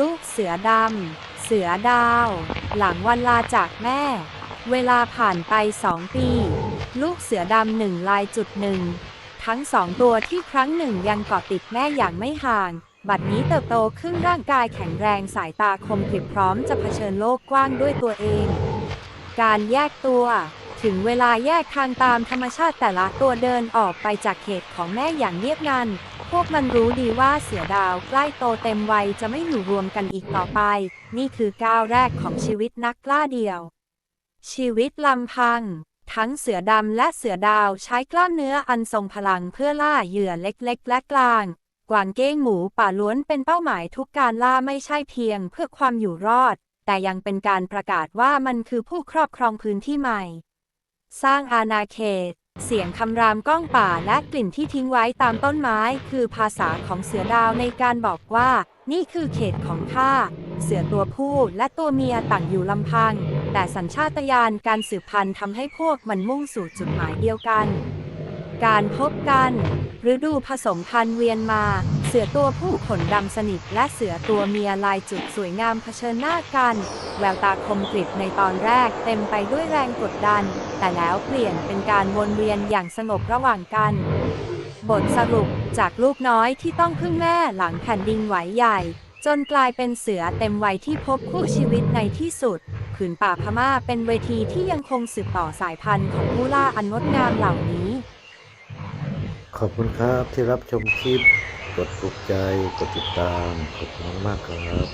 ลูกเสือดำ เสือดาว หลังวันลาจากแม่ เวลาผ่านไปสองปี ลูกเสือดำหนึ่งลายจุดหนึ่ง ทั้งสองตัวที่ครั้งหนึ่งยังเกาะติดแม่อย่างไม่ห่าง บัดนี้เติบโตขึ้นร่างกายแข็งแรงสายตาคมกริบพร้อมจะเผชิญโลกกว้างด้วยตัวเอง การแยกตัว ถึงเวลาแยกทางตามธรรมชาติแต่ละตัวเดินออกไปจากเขตของแม่อย่างเงียบงัน พวกมันรู้ดีว่าเสือดาวใกล้โตเต็มวัยจะไม่อยู่รวมกันอีกต่อไป นี่คือก้าวแรกของชีวิตนักกล้าเดี่ยว ชีวิตลำพัง ทั้งเสือดำและเสือดาวใช้กล้ามเนื้ออันทรงพลังเพื่อล่าเหยื่อเล็กๆ และกลาง กวางเก้งหมูป่าล้วนเป็นเป้าหมายทุกการล่าไม่ใช่เพียงเพื่อความอยู่รอด แต่ยังเป็นการประกาศว่ามันคือผู้ครอบครองพื้นที่ใหม่ สร้างอาณาเขต เสียงคำรามก้องป่าและกลิ่นที่ทิ้งไว้ตามต้นไม้ คือภาษาของเสือดาวในการบอกว่า นี่คือเขตของข้า เสือตัวผู้และตัวเมียต่างอยู่ลำพัง แต่สัญชาตญาณการสืบพันธุ์ทำให้พวกมันมุ่งสู่จุดหมายเดียวกัน การพบกันฤดูผสมพันธุ์เวียนมา เสือตัวผู้ขนดำสนิทและเสือตัวเมียลายจุดสวยงามเผชิญหน้ากัน แววตาคมกริบในตอนแรกเต็มไปด้วยแรงกดดัน แต่แล้วเปลี่ยนเป็นการวนเวียนอย่างสงบระหว่างกัน บทสรุปจากลูกน้อยที่ต้องพึ่งแม่หลังแผ่นดินไหวใหญ่ จนกลายเป็นเสือเต็มวัยที่พบคู่ชีวิตในที่สุดผืนป่าพม่าเป็นเวทีที่ยังคงสืบต่อสายพันธุ์ของผู้ล่าอันงดงามเหล่านี้ ขอบคุณครับที่รับชมคลิป กดถูกใจ กดติดตาม ขอบคุณมากครับ